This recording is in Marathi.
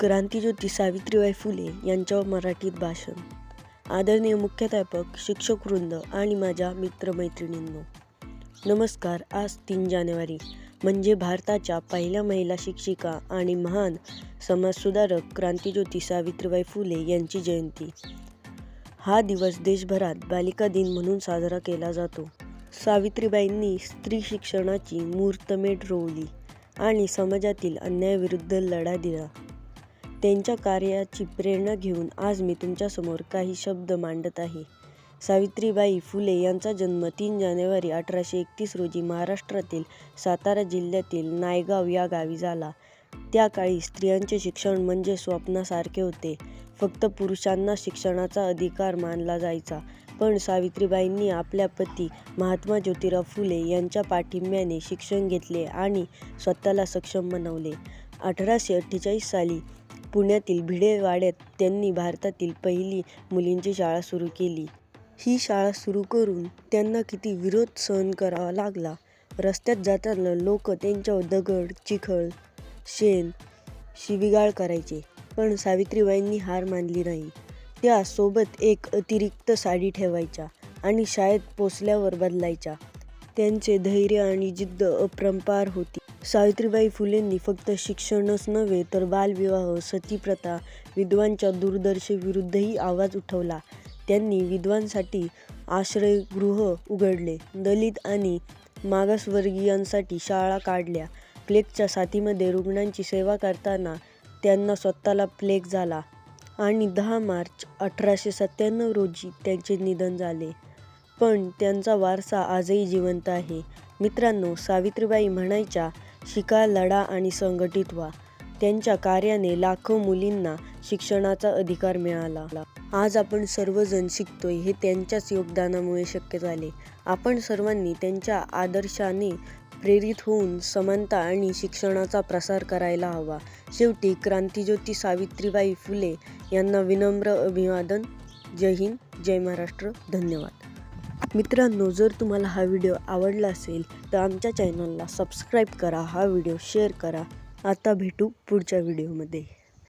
क्रांतिज्योती सावित्रीबाई फुले यांच्यावर मराठीत भाषण. आदरणीय मुख्याध्यापक शिक्षकवृंद आणि माझ्या मित्रमैत्रिणींनो नमस्कार. आज तीन जानेवारी म्हणजे भारताच्या पहिल्या महिला शिक्षिका आणि महान समाजसुधारक क्रांतीज्योती सावित्रीबाई फुले यांची जयंती. हा दिवस देशभरात बालिका दिन म्हणून साजरा केला जातो. सावित्रीबाईंनी स्त्री शिक्षणाची मुहूर्तमेढ रोवली आणि समाजातील अन्यायाविरुद्ध लढा दिला. त्यांच्या कार्याची प्रेरणा घेऊन आज मी तुमच्यासमोर काही शब्द मांडत आहे. सावित्रीबाई फुले यांचा जन्म तीन जानेवारी अठराशे एकतीस रोजी महाराष्ट्रातील सातारा जिल्ह्यातील नायगाव या गावी झाला. त्या काळी स्त्रियांचे शिक्षण म्हणजे स्वप्नासारखे होते. फक्त पुरुषांना शिक्षणाचा अधिकार मानला जायचा. पण सावित्रीबाईंनी आपल्या पती महात्मा ज्योतिराव फुले यांच्या पाठिंब्याने शिक्षण घेतले आणि स्वतःला सक्षम बनवले. अठराशे अठ्ठेचाळीस साली पुण्यातील भिडेवाड्यात त्यांनी भारतातील पहिली मुलींची शाळा सुरू केली. ही शाळा सुरू करून त्यांना किती विरोध सहन करावा लागला? रस्त्यात जाताना लोक त्यांच्यावर दगड चिखल शेण शिवीगाळ करायचे पण सावित्रीबाईंनी हार मानली नाही. त्या सोबत एक अतिरिक्त साडी ठेवायच्या आणि शाळेत पोचल्यावर बदलायच्या. त्यांचे धैर्य आणि जिद्द अपरंपार होती. सावित्रीबाई फुलेंनी फक्त शिक्षणच नव्हे तर बालविवाह सतीप्रथा विधवांच्या दुर्दशेविरुद्धही आवाज उठवला. त्यांनी विधवांसाठी आश्रयगृह उघडले दलित आणि मागासवर्गीयांसाठी शाळा काढल्या. प्लेगच्या साथीमध्ये रुग्णांची सेवा करताना त्यांना स्वतःला प्लेग झाला आणि दहा मार्च अठराशे सत्त्याण्णव रोजी त्यांचे निधन झाले. पण त्यांचा वारसा आजही जिवंत आहे. मित्रांनो सावित्रीबाई म्हणायच्या शिका लढा आणि संघटित व्हा. त्यांच्या कार्याने लाखो मुलींना शिक्षणाचा अधिकार मिळाला. आज आपण सर्वजण शिकतोय हे त्यांच्याच योगदानामुळे शक्य झाले. आपण सर्वांनी त्यांच्या आदर्शाने प्रेरित होऊन समानता आणि शिक्षणाचा प्रसार करायला हवा. शेवटी क्रांतीज्योती सावित्रीबाई फुले यांना विनम्र अभिवादन. जय हिंद जय महाराष्ट्र. धन्यवाद. मित्रांनो जर तुम्हाला हा व्हिडिओ आवडला असेल तर आमच्या चॅनलला सबस्क्राईब करा हा व्हिडिओ शेअर करा. आता भेटू पुढच्या व्हिडिओमध्ये.